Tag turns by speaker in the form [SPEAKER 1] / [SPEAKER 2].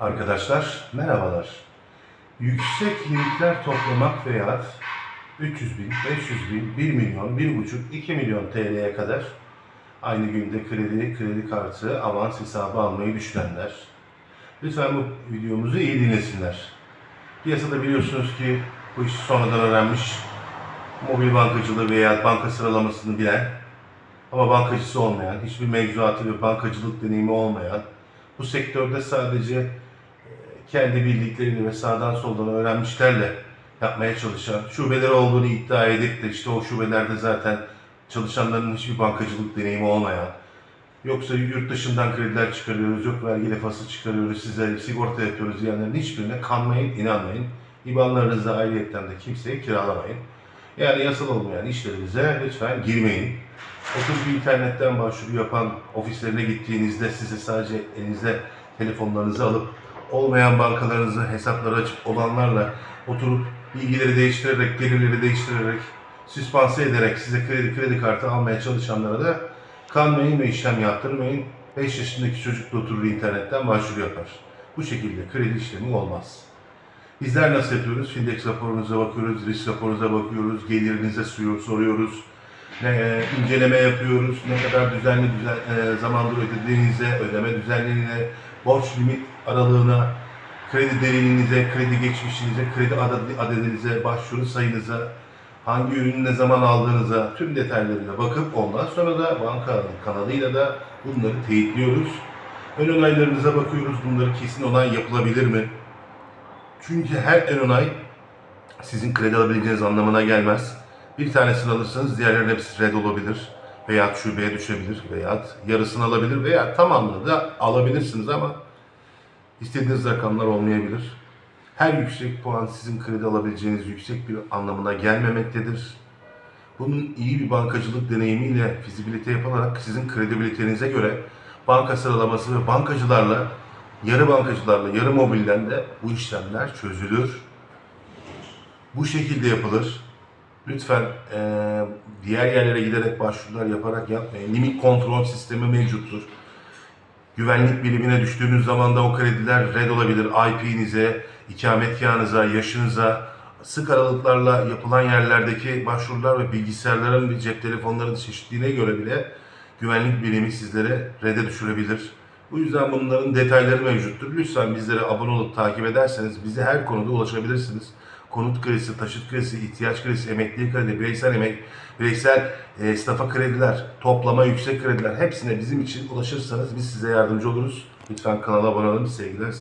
[SPEAKER 1] Arkadaşlar merhabalar. Yüksek limitler toplamak veya 300 bin, 500 bin, 1 milyon, 1,5, 2 milyon TL'ye kadar aynı günde kredi, kredi kartı, avans hesabı almayı düşünenler. Lütfen bu videomuzu iyi dinlesinler. Piyasada biliyorsunuz ki bu işi sonradan öğrenmiş, mobil bankacılığı veya banka sıralamasını bilen ama bankacısı olmayan, hiçbir mevzuatı ve bankacılık deneyimi olmayan, bu sektörde sadece kendi bildikleriyle ve sağdan soldan öğrenmişlerle yapmaya çalışan, şubeleri olduğunu iddia edip de işte o şubelerde zaten çalışanların hiçbir bankacılık deneyimi olmayan, yoksa yurt dışından krediler çıkarıyoruz, yok vergi lefası çıkarıyoruz, size sigorta yapıyoruz diyenlerin hiçbirine kanmayın, inanmayın. İbanlarınızı ayrıyetten de kimseye kiralamayın. Yani yasal olmayan işlerinize lütfen girmeyin. Oturup internetten başvuru yapan ofislerine gittiğinizde size sadece elinizde telefonlarınızı alıp olmayan bankalarınızı hesapları açıp olanlarla oturup bilgileri değiştirerek, gelirleri değiştirerek, süspanse ederek size kredi kredi kartı almaya çalışanlara da kanmayın ve işlem yaptırmayın. 5 yaşındaki çocuk da oturur internetten başvuru yapar. Bu şekilde kredi işlemi olmaz. Bizler nasıl yapıyoruz? Findex raporunuza bakıyoruz, risk raporunuza bakıyoruz, gelirinize soruyoruz, ne, inceleme yapıyoruz, ne kadar düzenli düzen, e, zamandır ödediğinize, ödeme düzenliğine, borç limit aralığına, kredi derinliğinize, kredi geçmişinize, kredi adedi- adedinize, başvuru sayınıza, hangi ürünü ne zaman aldığınıza tüm detaylarıyla bakıp ondan sonra da banka kanalıyla da bunları teyitliyoruz. Ön onaylarınıza bakıyoruz. Bunları kesin onay yapılabilir mi? Çünkü her ön onay sizin kredi alabileceğiniz anlamına gelmez. Bir tanesini alırsanız diğerlerinin hepsi red olabilir. Veya şubeye düşebilir veya yarısını alabilir veya tamamını da alabilirsiniz ama istediğiniz rakamlar olmayabilir. Her yüksek puan sizin kredi alabileceğiniz yüksek bir anlamına gelmemektedir. Bunun iyi bir bankacılık deneyimiyle fizibilite yapılarak sizin kredibilitenize göre banka sıralaması ve bankacılarla, yarı bankacılarla, yarı mobilden de bu işlemler çözülür. Bu şekilde yapılır. Lütfen eee, diğer yerlere giderek başvurular yaparak yapmayın. Limit kontrol sistemi mevcuttur. Güvenlik birimine düştüğünüz zaman da o krediler red olabilir. IP'nize, ikametgahınıza, yaşınıza, sık aralıklarla yapılan yerlerdeki başvurular ve bilgisayarların ve cep telefonlarının çeşitliliğine göre bile güvenlik birimi sizlere red'e düşürebilir. Bu yüzden bunların detayları mevcuttur. Lütfen bizlere abone olup takip ederseniz bize her konuda ulaşabilirsiniz. Konut kredisi, taşıt kredisi, ihtiyaç kredisi, emeklilik kredi, bireysel emek, bireysel e, esnafa krediler, toplama yüksek krediler hepsine bizim için ulaşırsanız biz size yardımcı oluruz. Lütfen kanala abone olun. Sevgiler.